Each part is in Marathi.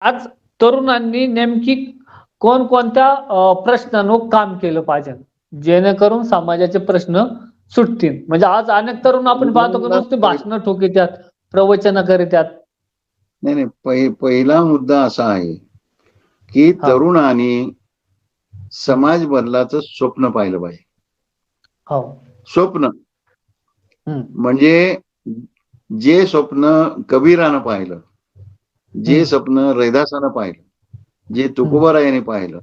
आज तरुणांनी नेमकी कोणकोणत्या प्रश्नांवर काम केलं पाहिजे? जेणेकरून समाजाचे प्रश्न सुटतील. म्हणजे आज अनेक तरुण आपण पाहतो की नुसते भाषणं ठोकीत्यात प्रवचन करीत्यात. नाही नाही पहि- पहिला मुद्दा असा आहे की. तरुणांनी समाज बदलाचं स्वप्न पाहिलं पाहिजे. हो. स्वप्न. म्हणजे जे स्वप्न कबीरानं पाहिलं जे. स्वप्न रैदासानं पाहिलं जे तुकोबारायाने पाहिलं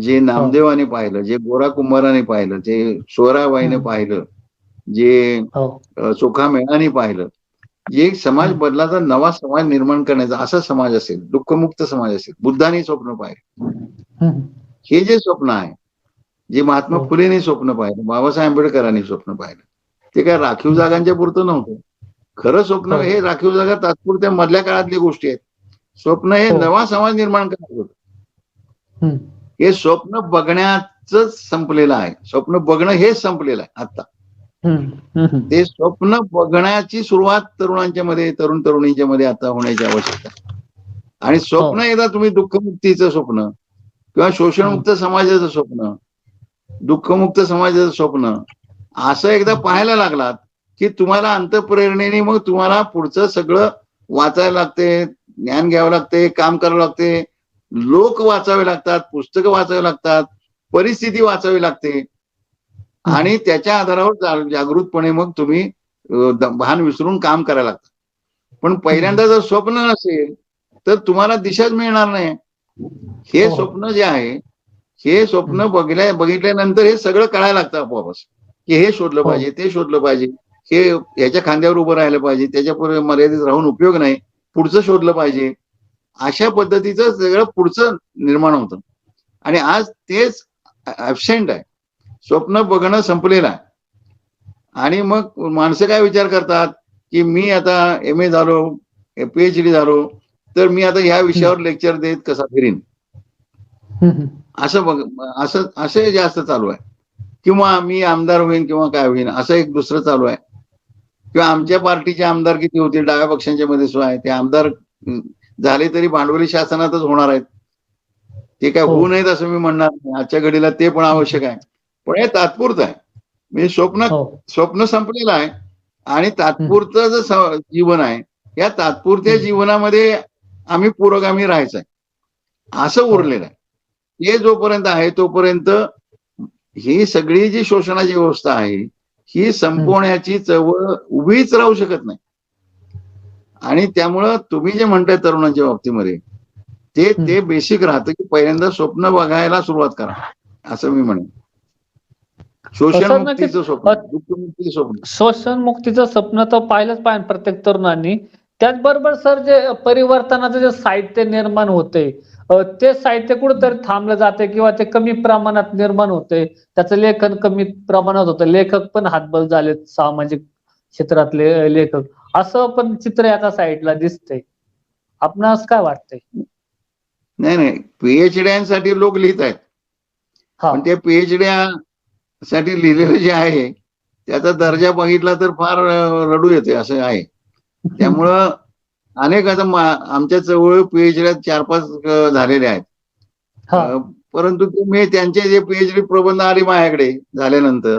जे नामदेवाने पाहिलं जे गोरा कुंभाराने पाहिलं जे सोराबाईने. पाहिलं जे हो अ, चोखामेळाने पाहिलं जे एक समाज. बदलाचा नवा समाज निर्माण करण्याचा असा समाज असेल दुःखमुक्त समाज असेल बुद्धाने स्वप्न पाहिलं. हे जे स्वप्न आहे जे महात्मा हो. फुलेने स्वप्न पाहिलं बाबासाहेब आंबेडकरांनी स्वप्न पाहिलं ते काय राखीव जागांच्या पुरतं नव्हतं खरं स्वप्न हो. हे राखीव जागा तात्पुरत्या मधल्या काळातली गोष्टी आहेत स्वप्न हे हो. नवा समाज निर्माण करायचं होतं. हे स्वप्न बघण्याच संपलेलं आहे स्वप्न बघणं हेच संपलेलं आहे आता. ते स्वप्न बघण्याची सुरुवात तरुणांच्या मध्ये तरुण तरुणींच्या मध्ये आता होण्याची आवश्यकता आहे. आणि स्वप्न हो. एकदा तुम्ही दुःखमुक्तीचं स्वप्न किंवा शोषणमुक्त समाजाचं स्वप्न दुःखमुक्त समाजाचं स्वप्न असं एकदा पाहायला लागलात की तुम्हाला अंतप्रेरणेने मग तुम्हाला पुढचं सगळं वाचायला लागते ज्ञान घ्यावं लागते काम करावं लागते. लोक वाचावे लागतात पुस्तकं वाचावी लागतात परिस्थिती वाचावी लागते. आणि त्याच्या आधारावर जागृतपणे मग तुम्ही भान विसरून काम करायला लागतं. पण पहिल्यांदा जर स्वप्न नसेल तर तुम्हाला दिशाच मिळणार नाही. हे हो. स्वप्न जे आहे हे स्वप्न बघल्या बघितल्यानंतर हे सगळं कळायला लागतं आपोआपच. की हे शोधलं हो. पाहिजे ते शोधलं पाहिजे. हे याच्या खांद्यावर उभं राहिलं पाहिजे त्याच्या मर्यादित राहून उपयोग नाही. पुढचं शोधलं पाहिजे. अशा पद्धतीचं सगळं पुढचं निर्माण होतं. आणि आज तेच ऍबसेंट आहे. स्वप्न बघणं संपलेलं आहे. आणि मग माणसं काय विचार करतात? की मी आता एम ए झालो पीएच डी झालो तर मी आता ह्या विषयावर लेक्चर देत कसा फिरीन? असं बघ असं असं जास्त चालू आहे. किंवा मी आमदार होईन किंवा काय होईन असं एक दुसरं चालू आहे. किंवा आमच्या पार्टीचे आमदार किती होतील डाव्या पक्षांच्या मध्ये सुद्धा आहे ते आमदार झाले तरी भांडवली शासनातच होणार आहेत. ते काय हो. होऊ नयेत असं मी म्हणणार नाही. आजच्या घडीला ते पण आवश्यक आहे. पण हे तात्पुरतं आहे. म्हणजे स्वप्न हो. स्वप्न संपलेलं आहे आणि तात्पुरतं जे जीवन आहे या तात्पुरत्या. जीवनामध्ये आम्ही पुरोगामी राहायचं आहे. असं उरलेलं आहे. हे जोपर्यंत आहे तोपर्यंत ही सगळी जी शोषणाची व्यवस्था आहे ही संपवण्याची चळवळ उभीच राहू शकत नाही. आणि त्यामुळं तुम्ही जे म्हणताय तरुणांच्या बाबतीमध्ये ते ते बेसिक राहतं की पहिल्यांदा स्वप्न बघायला सुरुवात करा असं मी म्हणेन. शोषण नक्कीच. मुक्तीचं स्वप्न स्वप्न. शोषण मुक्तीचं स्वप्न तर पाहिलंच पाहिजे प्रत्येक तरुणांनी. त्याचबरोबर सर जे परिवर्तनाचं जे साहित्य निर्माण होते ते साहित्य कुठेतरी थांबलं जाते किंवा ते कमी प्रमाणात निर्माण होते. त्याचं लेखन कमी प्रमाणात होतं. लेखक पण हातबल झालेत सामाजिक क्षेत्रातले लेखक. असं पण चित्र एका साईडला दिसतंय. आपणास काय वाटतंय? नाही नाही. पीएचड्यांसाठी लोक लिहित आहेत. हा. पण त्या पीएचड्या साठी लिहिलेलं जे आहे त्याचा दर्जा बघितला तर फार रडू येते असं आहे. त्यामुळं अनेक आता आमच्या चळवळ पीएचड्या चार पाच झालेले आहेत परंतु ते मी त्यांचे जे पीएचडी प्रबंध आले माझ्याकडे झाल्यानंतर.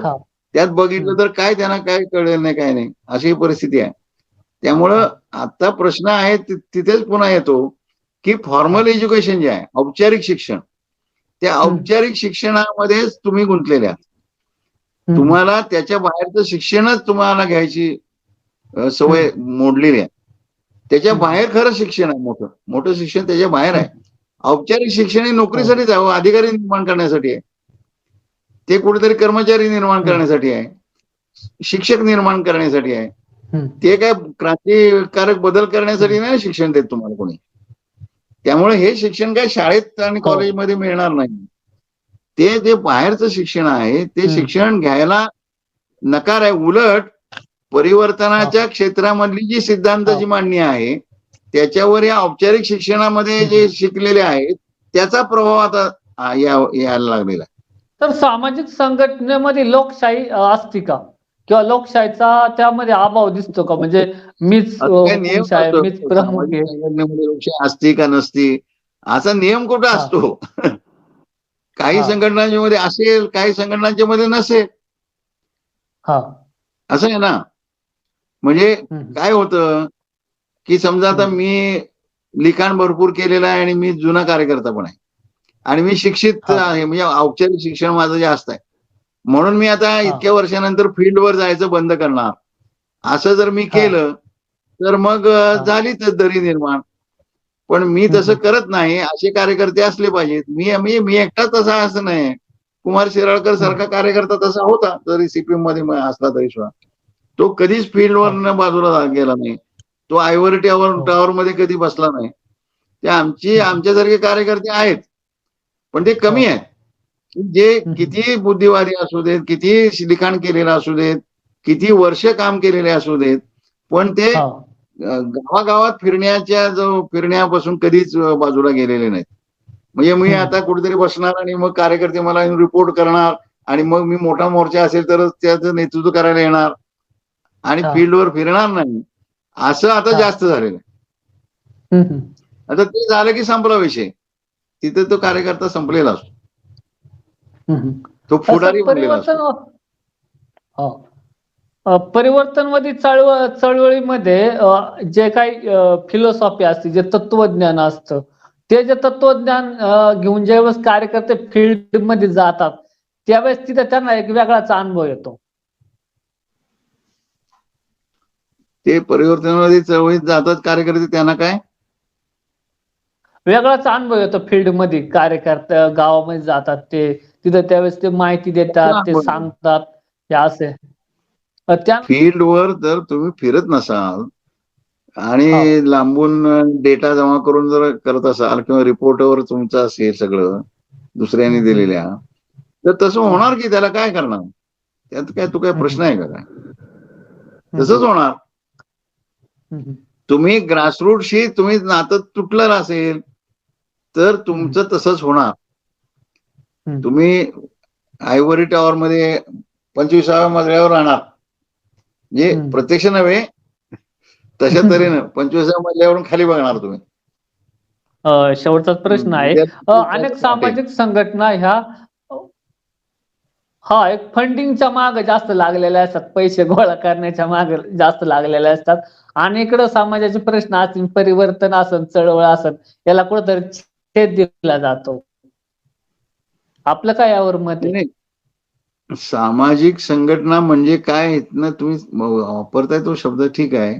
त्यात बघितलं तर काय त्यांना काय कळेल नाही काय नाही अशी परिस्थिती आहे त्यामुळं आता प्रश्न आहे तिथेच पुन्हा येतो की फॉर्मल एज्युकेशन जे आहे औपचारिक शिक्षण त्या. औपचारिक शिक्षणामध्येच तुम्ही गुंतलेले आहात. तुम्हाला त्याच्या बाहेरचं शिक्षणच तुम्हाला घ्यायची सवय मोडलेली आहे. त्याच्या. बाहेर खरं शिक्षण आहे मोठं. मोठं शिक्षण त्याच्या बाहेर आहे. औपचारिक शिक्षण हे नोकरीसाठीच आहे हो, अधिकारी निर्माण करण्यासाठी आहे. ते कुठेतरी कर्मचारी निर्माण. करण्यासाठी आहे. शिक्षक निर्माण करण्यासाठी आहे. ते काय क्रांतिकारक बदल करण्यासाठी नाही शिक्षण देत तुम्हाला कोणी. त्यामुळे हे शिक्षण काय शाळेत आणि हो. कॉलेजमध्ये मिळणार नाही. ते जे बाहेरचं शिक्षण आहे ते. शिक्षण घ्यायला नकार आहे. उलट परिवर्तनाच्या क्षेत्रामधली जी सिद्धांताची. मांडणी आहे त्याच्यावर या औपचारिक शिक्षणामध्ये जे शिकलेले आहेत त्याचा प्रभाव आता यायला लागलेला तर सामाजिक संघटनेमध्ये लोकशाही असती का? किंवा लोकशाहीचा त्यामध्ये अभाव दिसतो का? म्हणजे मीच लोकशाही असती का नसती? असा नियम कुठं. असतो? काही. संघटनांच्या मध्ये असेल काही संघटनांच्या मध्ये नसेल. हा. असं आहे ना? म्हणजे. काय होतं की समजा आता. मी लिखाण भरपूर केलेलं आहे आणि मी जुना कार्यकर्ता पण आहे आणि मी शिक्षित. आहे म्हणजे औपचारिक शिक्षण माझं जास्त आहे म्हणून मी आता इतक्या वर्षानंतर फील्डवर जायचं बंद करणार असं जर मी. केलं तर मग अ. झाली तर दरी निर्माण पण मी तसं. करत नाही असे कार्यकर्ते असले पाहिजेत मी मी मी एकटा तसा असं नाही कुमार शिराळकर सारखा कार्यकर्ता तसा होता तरी सीपीएममध्ये असला तरी सुद्धा तो कधीच फील्डवर न बाजूला गेला नाही तो आयव्हरी टावर हो. टावर मध्ये कधी बसला नाही ते आमची. आमच्यासारखे कार्यकर्ते आहेत पण ते कमी हो. आहेत की जे. किती बुद्धिवादी असू देत किती लिखाण केलेलं असू देत किती वर्ष काम केलेले असू देत पण ते हा गावागावात फिरण्याच्या जो फिरण्यापासून कधीच बाजूला गेलेले नाहीत म्हणजे मी. आता कुठेतरी बसणार आणि मग कार्यकर्ते मला रिपोर्ट करणार आणि मग मी मोठा मोर्चा असेल तर त्याचं नेतृत्व करायला येणार आणि. फील्डवर फिरणार नाही असं आता. जास्त झालेलं आहे. आता ते झालं की संपला विषय तिथे तो कार्यकर्ता संपलेला असतो. तो फुडारी असं बनलेला हो. परिवर्तनवादी चळवळ चळवळीमध्ये जे काही फिलॉसॉफी असते जे तत्वज्ञान असतं ते जे तत्वज्ञान घेऊन ज्यावेळेस कार्यकर्ते फील्डमध्ये जातात त्यावेळेस तिथे त्यांना एक वेगळाच अनुभव येतो ते परिवर्तनामध्ये चळवळीत जातात कार्यकर्ते त्यांना काय? वेगळाच अनुभव येतो फील्डमध्ये कार्यकर्ते गावामध्ये जातात ते. तिथं त्यावेळेस ते माहिती देतात ते. सांगतात. हे असे त्या फील्डवर जर तुम्ही फिरत नसाल आणि लांबून डेटा जमा करून जर करत असाल किंवा रिपोर्टवर तुमचं असेल सगळं दुसऱ्यांनी. दिलेल्या तर तसं होणार की त्याला काय करणार? त्यात काय तू काय प्रश्न आहे का काय? तसंच होणार. तुम्ही ग्रासरूटशी तुम्ही नातं तुटलं असेल तर तुमचं तसंच होणार. तुम्ही आयव्हरी टॉवर मध्ये पंचवीसाव्या मजल्यावर राहणार. म्हणजे. प्रत्यक्ष नव्हे तशा तऱ्हेनं पंचवीसाव्या मजल्यावरून खाली बघणार तुम्ही. अ, शेवटचाच प्रश्न आहे. अनेक सामाजिक संघटना ह्या हा एक फंडिंगच्या मागे जास्त लागलेल्या असतात पैसे गोळा करण्याच्या मागे जास्त लागलेल्या असतात आणि इकडं समाजाचे प्रश्न असतील परिवर्तन असन चळवळ असन याला कुठेतरी छेद दिला जातो आपलं काय यावर मत? नाही. सामाजिक संघटना म्हणजे काय इथनं तुम्ही वापरताय तो शब्द ठीक आहे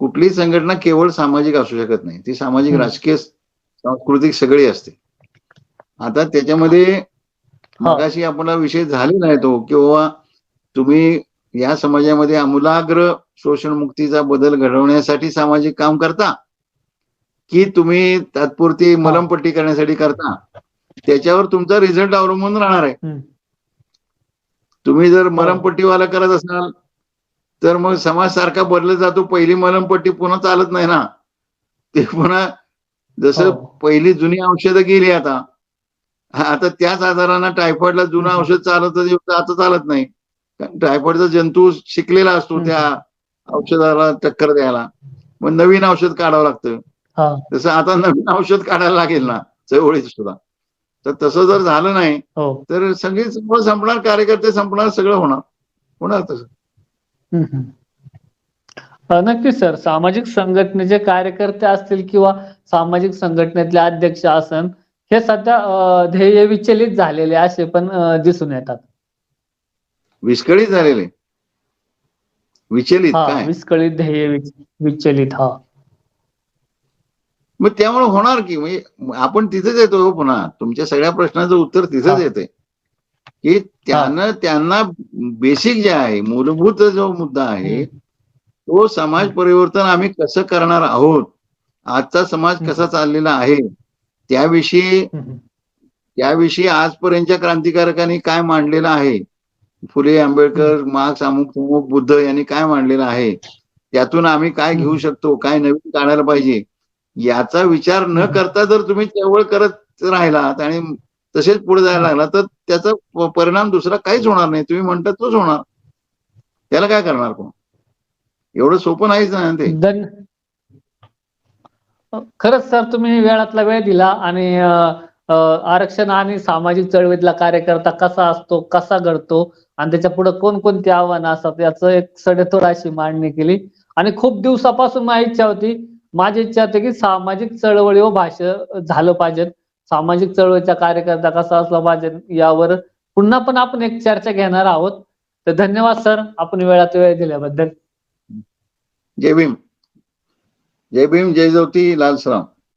कुठलीही संघटना केवळ सामाजिक असू शकत नाही ती सामाजिक. राजकीय सांस्कृतिक सगळी असते आता त्याच्यामध्ये मगाशी आपला विषय झालेला आहे तो किंवा तुम्ही या समाजामध्ये आमूलाग्र शोषणमुक्तीचा बदल घडवण्यासाठी सामाजिक काम करता की तुम्ही तात्पुरती मलमपट्टी करण्यासाठी करता त्याच्यावर तुमचा रिझल्ट अवलंबून राहणार आहे. तुम्ही जर मलमपट्टीवाला करत असाल तर मग समाज सारखा बदलत जातो पहिली मलमपट्टी पुन्हा चालत नाही ना. ते पुन्हा जसं हो. पहिली जुनी औषधं गेली आता हा, आता त्याच आजारांना टायफॉइडला जुनं. औषध चालत आता चालत नाही. कारण टायफॉइडचा जंतू शिकलेला असतो. त्या औषधाला टक्कर द्यायला. मग नवीन औषध काढावं लागतं. हा. तसं आता नवीन औषध काढायला लागेल ना चळवळीत सुद्धा. तर तसं जर झालं नाही हो. तर सगळी चळवळ संपणार कार्यकर्ते संपणार सगळं होणार. होणार तसं. नक्कीच सर. सामाजिक संघटनेचे कार्यकर्ते असतील किंवा सामाजिक संघटनेतले अध्यक्ष असन हे सध्या ध्येय विचलित झालेले असे पण दिसून येतात. विस्कळीत झालेले? विचलित विस्कळीत ध्येय विच- विचलित हा. मग त्यामुळे होणार की म्हणजे आपण तिथेच येतो हो पुन्हा. तुमच्या सगळ्या प्रश्नाचं उत्तर तिथेच. येते. की त्यानं त्यांना बेसिक जे आहे मूलभूत जो मुद्दा आहे तो समाज परिवर्तन आम्ही कसं करणार आहोत? आजचा समाज. कसा चाललेला आहे? त्याविषयी. त्याविषयी आजपर्यंतच्या क्रांतिकारकांनी काय मांडलेलं आहे? फुले आंबेडकर मार्क्स अमुक तमुक बुद्ध यांनी काय मांडलेलं आहे? त्यातून आम्ही काय घेऊ. शकतो? काय नवीन काढायला पाहिजे? याचा विचार न. करता जर तुम्ही चळवळ करत राहिलात आणि तसेच पुढे जायला लागला तर त्याचा परिणाम दुसरा काहीच होणार नाही. तुम्ही म्हणता तोच होणार. त्याला काय करणार कोण? एवढं सोपं नाहीच ना ते. खरंच सर तुम्ही वेळातला वेळ दिला आणि आरक्षण आणि सामाजिक चळवळीतला कार्यकर्ता कसा असतो कसा घडतो आणि त्याच्या पुढे कोणकोणती आव्हानं असतात याचं एक सडेतोड अशी मांडणी केली. आणि खूप दिवसापासून माझी इच्छा होती माझी इच्छा होती की सामाजिक चळवळी हो व भाष्य झालं पाहिजे. सामाजिक चळवळीचा कार्यकर्ता कसा असला पाहिजे यावर पुन्हा पण आपण एक चर्चा घेणार आहोत. तर धन्यवाद सर आपण वेळात वेळ दिल्याबद्दल. जय भीम. जय भीम जय ज्योती लाल सलाम